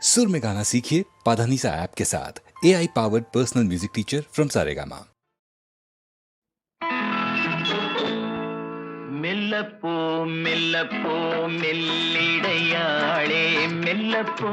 सुर में गाना सीखिए पाधानीसा ऐप के साथ। A I powered personal music teacher from Saregama மில்லப்போ மில்லப்போ மெல்லிடையாளே மில்லப்போ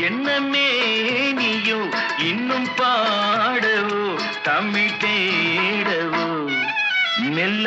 என்னன்னே நீயும் இன்னும் பாடவோ தமிழ் தேடவோ மெல்ல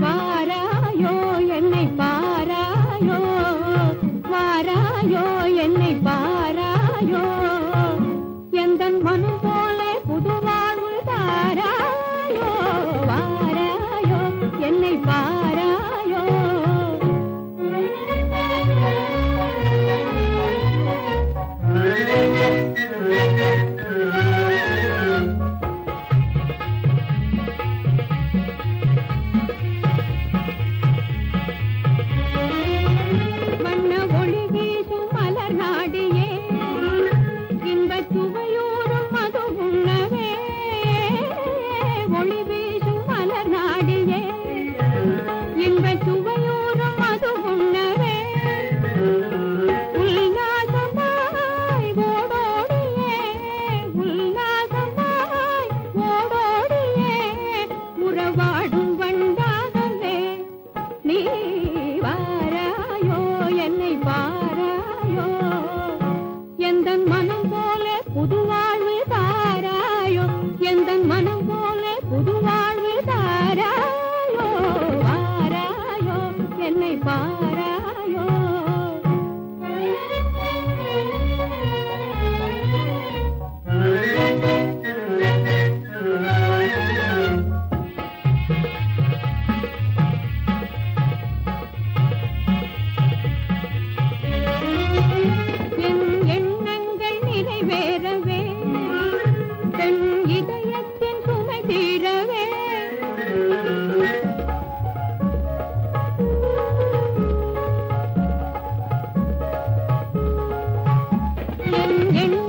Bye. என்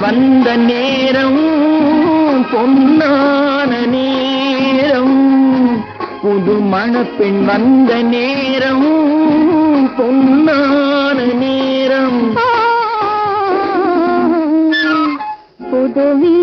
வந்த நேரம் பொன்னான நேரம். புது மணப்பெண் வந்த நேரம் பொன்னான நேரம். புதுவி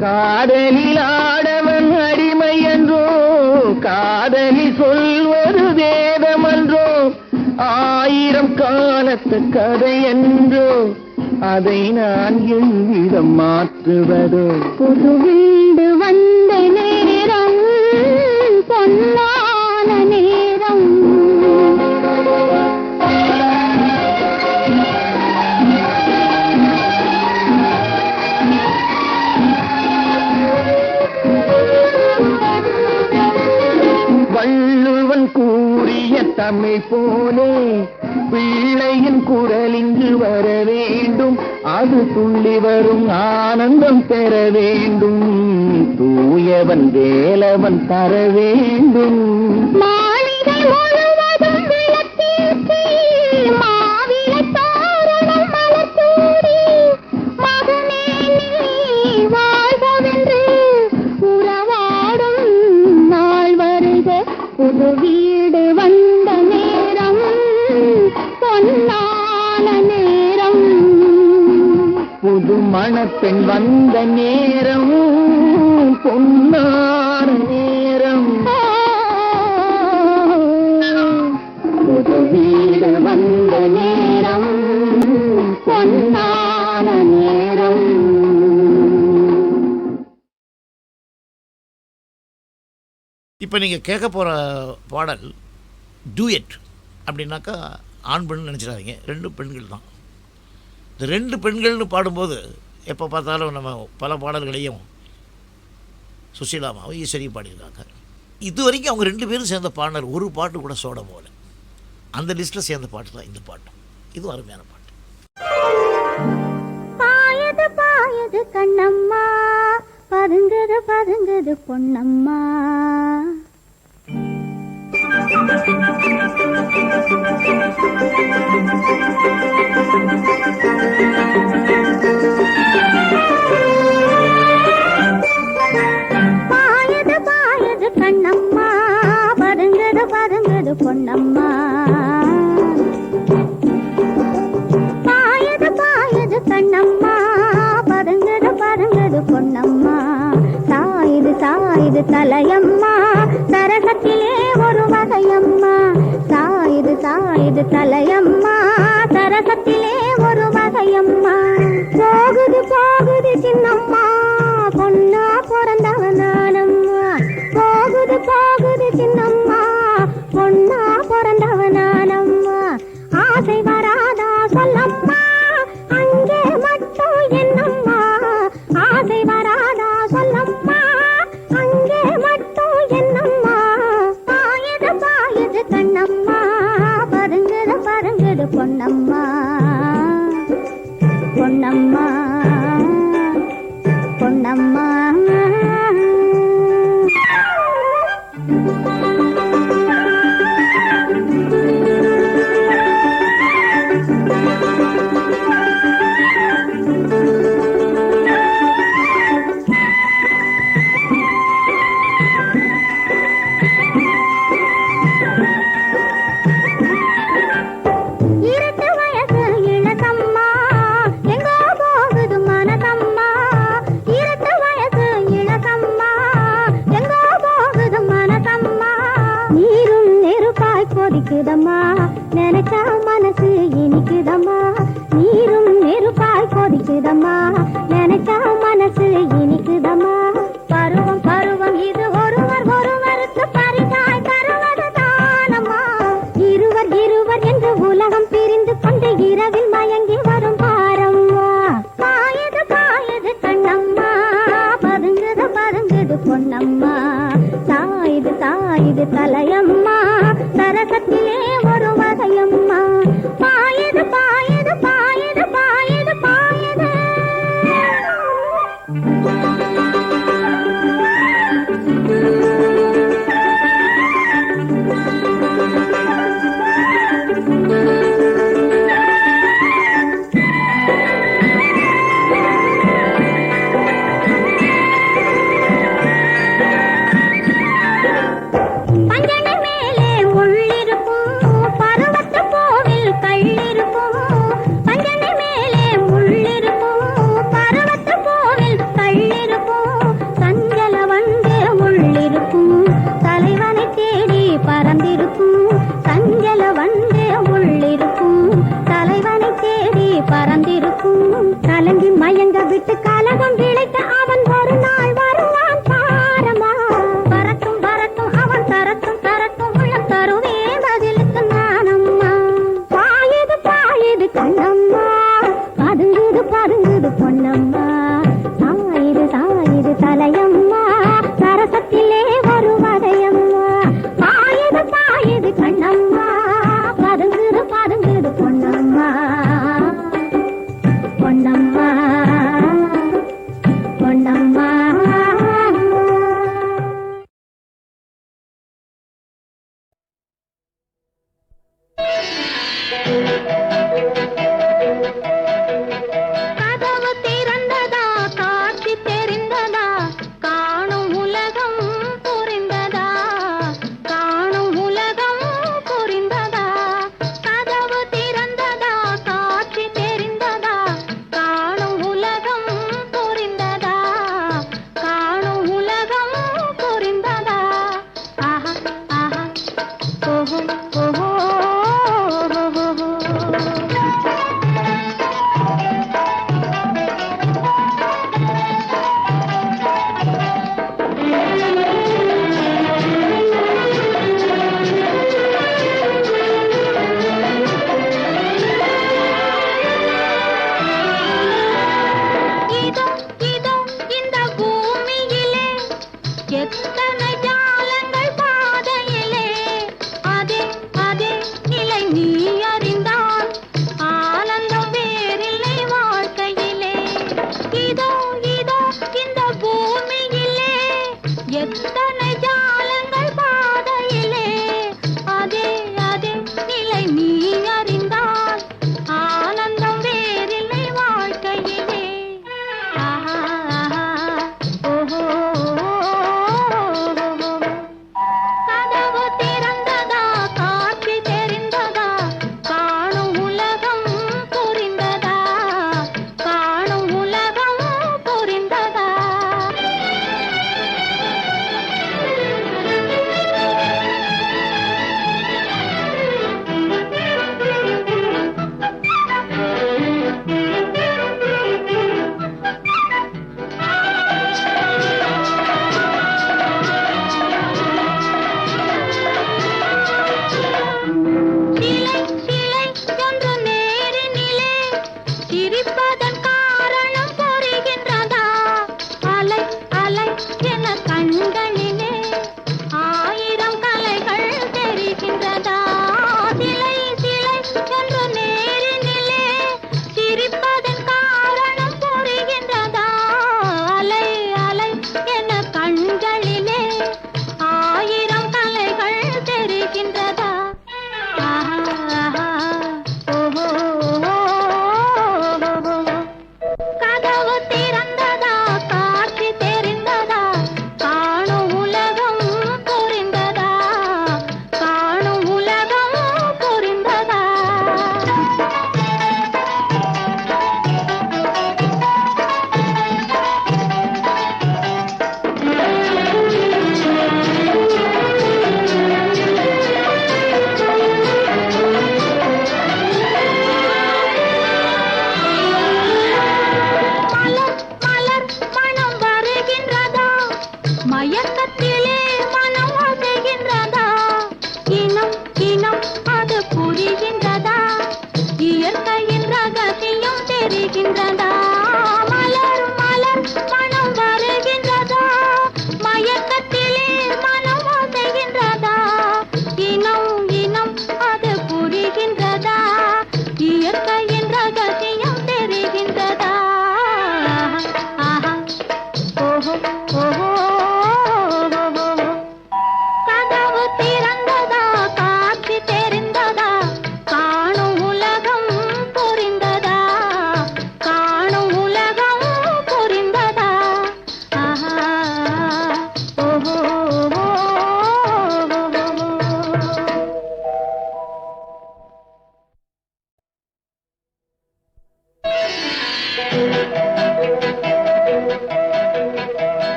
காதலில் ஆடவன் அடிமை என்றோ காதலி சொல்வது வேதமன்றோ ஆயிரம் காலத்து கதை என்றோ அதை நான் எவ்விதம் மாற்றுவதோ. புது தமிழ் போலே பிள்ளையின் குரல் இங்கு வர வேண்டும். அது துள்ளி வரும் ஆனந்தம் பெற வேண்டும். தூயவன் வேலவன் தர வேண்டும். பெண் வந்த நேரம் பொன்னார நேரம். புது வீடு வந்த நேரம் பொன்னான நேரம். இப்ப நீங்க கேட்க போற பாடல் டூயட் அப்படின்னாக்கா ஆண் பெண் நினச்சிடாதீங்க ரெண்டு பெண்கள் தான். இந்த ரெண்டு பெண்கள்னு பாடும்போது எப்போ பார்த்தாலும் நம்ம பல பாடல்களையும் சுசீலாமாவும் ஈஸ்வரியும் பாடியிருக்காங்க. இது வரைக்கும் அவங்க ரெண்டு பேரும் சேர்ந்த பாடல் ஒரு பாட்டு கூட சோட போகல. அந்த லிஸ்ட்டில் சேர்ந்த பாட்டு தான் இந்த பாட்டு. இது அருமையான பாட்டு. பாயது பாயது கண்ணம்மா பதுங்குது பதுங்குது பொன்னம்மா. Thank you. பொன்னம்மா பதுங்குது பதுங்குது பொன்னம்மா. பாயது பாயது கண்ணம்மா பதுங்குது பதுங்குது பொன்னம்மா. சாயுது சாயுது தலையம்மா சரகத்திலே ஒரு வகையம்மா. சாயுது சாயுது தலையம்மா சரகத்திலே ஒரு வகையம்மா. போகுது போகுது নাম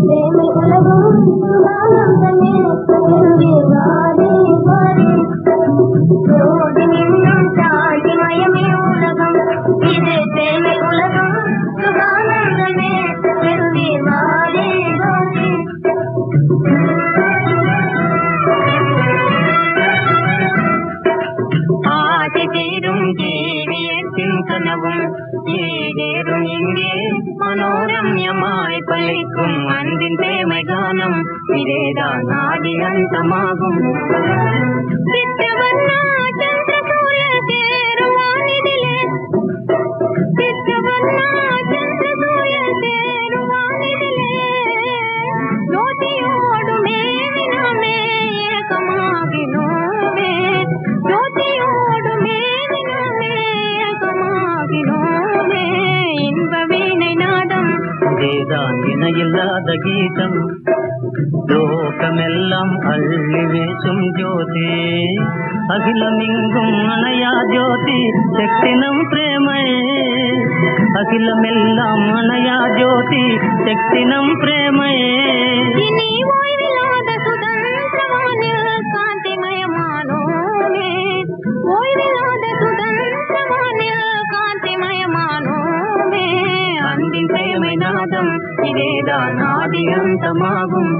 ప్రేమ కలగొంటున్నా ഇല്ലാത ഗീതം ലോകമെല്ലാം അള്ളിവേശും ജ്യോതി അഖിലമിങ്കും അണയാ ജ്യോതി ശക്തിനം പ്രേമയേ അഖിലമെല്ലാം അണയാ ജ്യോതി ശക്തിനം പ്രേമയേ இதேதான் ஆதி அந்தமாகும்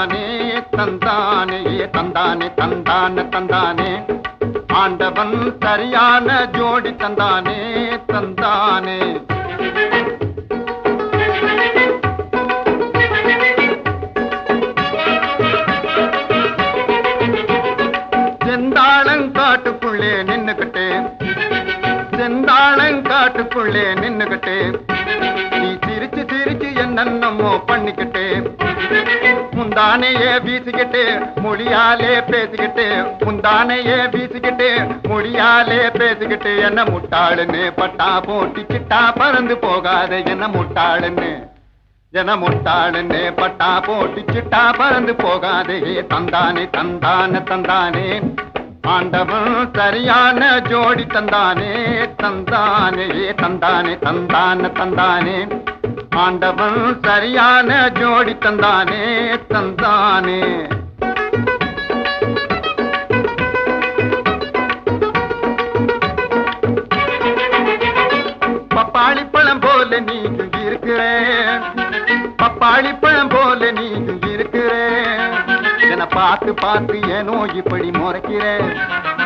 தந்தானே தந்தானே தந்தானே தந்தான தந்தானே. ஆண்டவன் சரியான ஜோடி தந்தானே தந்தானே. செந்தாளங்காட்டுக்குள்ளே நின்னுகிட்டு செந்தாளங்காட்டுக்குள்ளே நின்னுகிட்டு என்னென்னமோ பண்ணிக்கிட்டு முந்தானையே வீசிக்கிட்டு மொழியாலே பேசிக்கிட்டு முந்தானையே வீசிக்கிட்டு மொழியாலே பேசிக்கிட்டு என்ன முட்டாளுன்னு பட்டா போட்டிக்கிட்டா பறந்து போகாத என்ன முட்டாளுன்னு என முட்டாளுன்னு பட்டா போட்டிக்கிட்டா பறந்து போகாதே தந்தானே தந்தான தந்தானே. ஆண்டவன் சரியான ஜோடி தந்தானே தந்தானே தந்தானே தந்தான தந்தானே. ஆண்டவன் சரியான ஜோடி தந்தானே தந்தானே. பப்பாளி பழம் போல நீயும் இருக்கிறேன். பப்பாளி பழம் போல நீயும் இருக்கிறேன். என பார்த்து பார்த்து ஏனோ இப்படி முறைக்கிறேன்.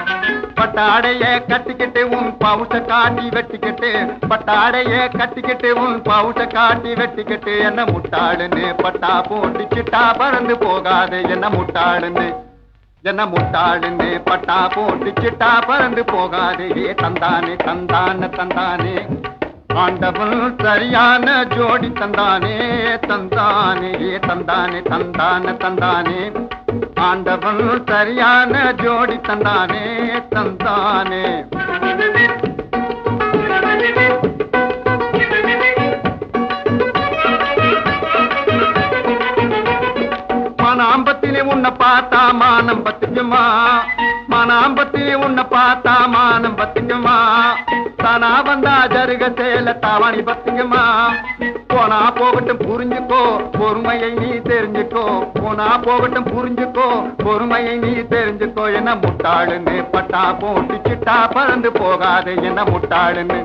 பட்டாடைய கட்டிக்கிட்டு உன் பவுச காட்டி வெட்டிக்கிட்டு பட்டாடைய கட்டிக்கிட்டு உன் பவுச காட்டி வெட்டிக்கிட்டு என்ன முட்டாளுன்னு பட்டா போட்டுக்கிட்டா பறந்து போகாது என்ன முட்டாளுன்னு. என்ன முட்டாளுன்னு பட்டா போட்டுக்கிட்டா பறந்து போகாது ஏ தந்தானே தந்தான தந்தானே. ஆண்டவன் சரியான ஜோடி தந்தானே தந்தானே ஏ தந்தானே தந்தான தந்தானே. ஆண்டவன் சரியான ஜோடி தந்தானே தந்தானே. மனாம்பத்திலே உன்னை பார்த்தா மானம் பத்துக்குமா? மனாம்பத்திலே உன்னை பார்த்தா மானம் பத்துக்குமா? தானா வந்தா ஜருக சேல தாவாணி பத்துக்குமா? போனா போகட்டும் புரிஞ்சுக்கோ. பொறுமையை நீ தெரிஞ்சுக்கோ. போனா போகட்டும் புரிஞ்சுக்கோ. பொறுமையை நீ தெரிஞ்சுக்கோ. என்ன முட்டாளுன்னு பட்டா போட்டுச்சுட்டா பறந்து போகாது. என்ன முட்டாளுன்னு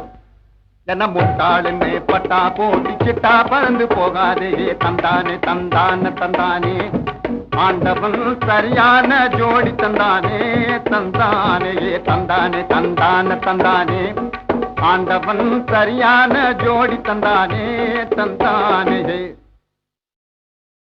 என்ன முட்டாளுன்னு பட்டா போட்டுக்கிட்டா பறந்து போகாதே. தந்தானே தந்தான தந்தானே. ஆண்டவன் சரியான ஜோடி தந்தானே தந்தானே. தந்தானே தந்தான தந்தானே. ஆண்டவன் சரியான ஜோடி தந்தானே தந்தானே.